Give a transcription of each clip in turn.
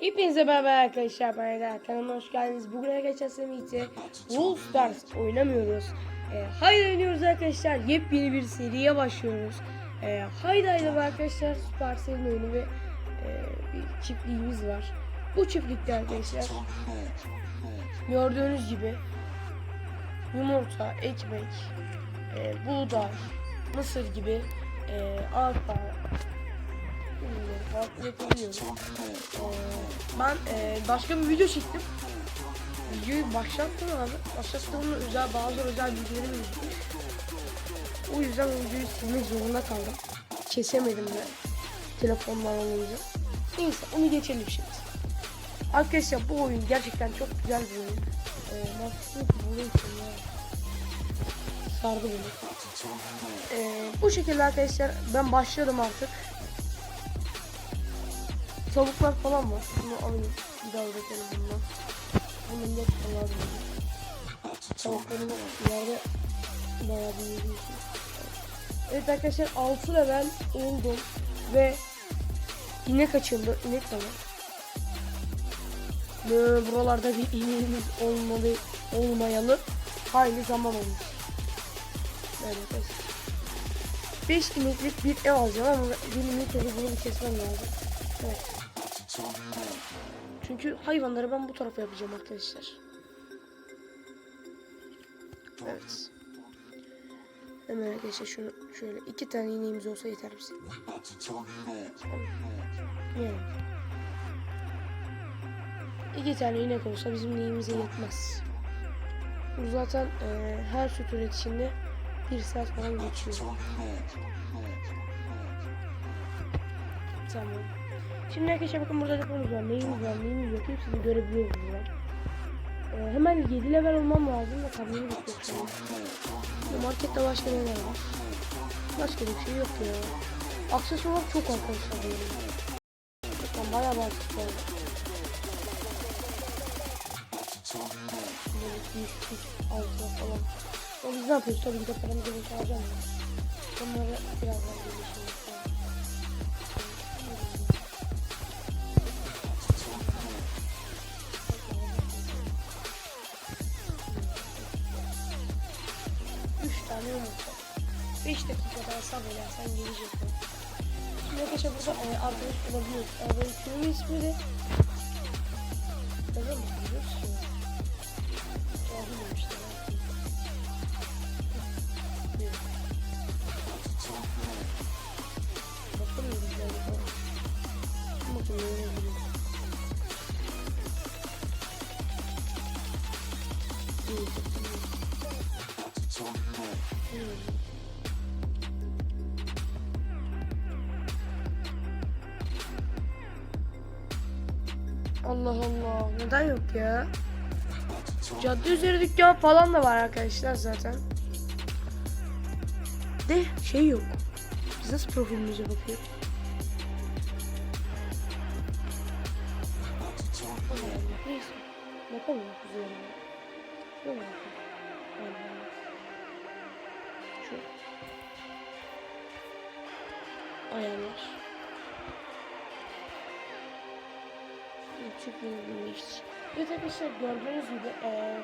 Hepinize merhaba arkadaşlar. Ben. Kanalıma hoş geldiniz. Bugün arkadaşlar birlikte Brawl Stars oynamıyoruz. Ee, haydi oynuyoruz arkadaşlar. Yepyeni bir seriye başlıyoruz. Ee, haydi haydi arkadaşlar Supercell'in oyunu ve e, bir çiftliğimiz var. Bu çiftlikte arkadaşlar gördüğünüz gibi yumurta, ekmek, e, buğday, mısır gibi e, arpa, Ee, ben e, başka bir video çektim. Videoyu başlattım abi. Başlattığımda özel bazı özel bilgilerim gözükmüş. O yüzden videoyu silmek zorunda kaldım. Kesemedim de telefondan olunca. Neyse onu geçelim şimdi. Arkadaşlar bu oyun gerçekten çok güzel bir oyun. Ee, burayı ya. Sardı beni. Ee, bu şekilde arkadaşlar ben başladım artık. Tavuklar falan var. Bunu alayım. Bir daha üretelim bundan. Bunun da lazım. Tavuklarımı ileride bayağı bir için. Evet arkadaşlar 6 level oldum ve inek açıldı. İnek de var. Ve buralarda bir ineğimiz olmalı, olmayalı hayli zaman olmuş. Evet arkadaşlar. 5 ineklik bir ev alacağım ama benim ilk bunu kesmem lazım. Evet. Çünkü hayvanları ben bu tarafa yapacağım arkadaşlar. Evet. Hemen arkadaşlar şunu şöyle iki tane ineğimiz olsa yeter bize. Yani. İki tane inek olsa bizim neyimize yetmez. Bu zaten e, her süt üretişinde bir saat falan geçiyor. Tamam. Şimdi arkadaşlar bakın burada deponumuz var. Neyimiz var, neyimiz yok. Hepsini görebiliyoruz buradan. Ee, hemen 7 level olmam lazım ve kamyonu bekliyorum. Markette başka neler var? Başka bir şey yok ya. Aksesuar çok arkadaşlar benim. Bakın bayağı bir aksesuar altı falan. O biz ne yapıyoruz? Tabii ki de paramızı boşalacağım. Onları birazdan Tane yumurta. Beş dakika daha sabırlarsan gelecek o. Şimdi arkadaşlar burada e, arkadaş bulabiliyoruz. Arkadaşımın ismi de Yazar mısın biliyorsun? Cahilim işte. Yok. Bakamıyorum galiba. Bakın ne oluyor. İyi, bakın. Allah Allah neden yok ya? Cadde üzeri dükkan falan da var arkadaşlar zaten. De şey yok. Biz nasıl profilimize bakıyoruz? Neyse. Bakalım güzel. Şöyle bakalım. Aynen. Şu. Ayarlar. Çiftliğin iş. Evet arkadaşlar gördüğünüz gibi ee,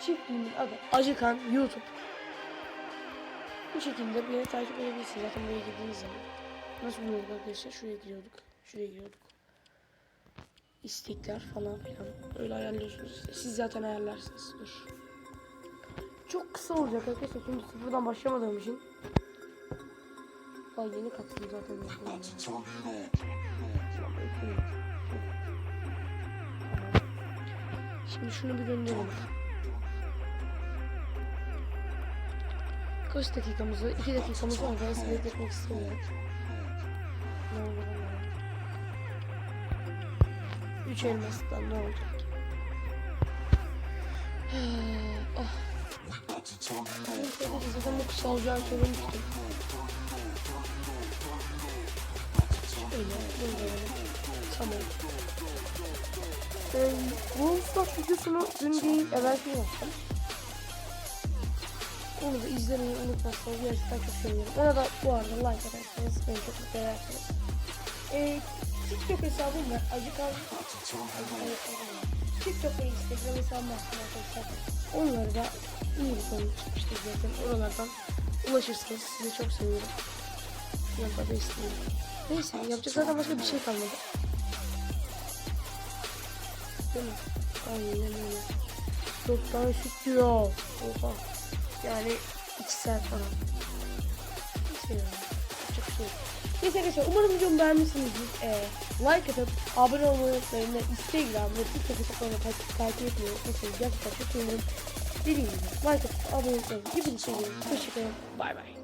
çiftliğimin adı Acıkan YouTube. Bu şekilde beni takip edebilirsiniz. Zaten buraya girdiğiniz zaman. Nasıl buluyorduk arkadaşlar? Şuraya giriyorduk. Şuraya giriyorduk. İstekler falan filan. Öyle ayarlıyorsunuz. Siz zaten ayarlarsınız. Dur. Çok kısa olacak arkadaşlar. Çünkü sıfırdan başlamadığım için. Daha yeni kattım zaten. Şimdi şunu bir gönderelim. Kaç dakikamızı? 2 dakikamızı sizi bekletmek istemiyorum. Ne olur ama. 3 elmastan ne olacak? ah. Zaten bu kısa olacağını söylemiştim. Şöyle gönderelim. Tamam. Ee, bu Stars videosunu dün değil evvelki yaptım. Onu da izlemeyi unutmazsanız gerçekten çok sevinirim. Ona da bu arada like atarsanız beni çok mutlu edersiniz. e, TikTok hesabım var. Acık abi. TikTok ve Instagram hesabım var arkadaşlar. Onları da iyi bir konu çıkmıştır zaten. Oralardan ulaşırsınız. Sizi çok seviyorum. İstedim. Neyse yapacak zaten başka bir şey kalmadı. Değil mi? Aynen öyle. Çok daha süt diyor. Oha. Yani 2 saat falan. Ya. Çok şey. Neyse arkadaşlar umarım videomu beğenmişsinizdir. Ee, like atıp abone olmayı unutmayın ve Instagram ve TikTok hesaplarını takip, takip etmeyi unutmayın. Gerçekten çok sevinirim. Dediğim gibi like atıp abone olmayı unutmayın. Hepinizi seviyorum. Hoşçakalın. Bay bay.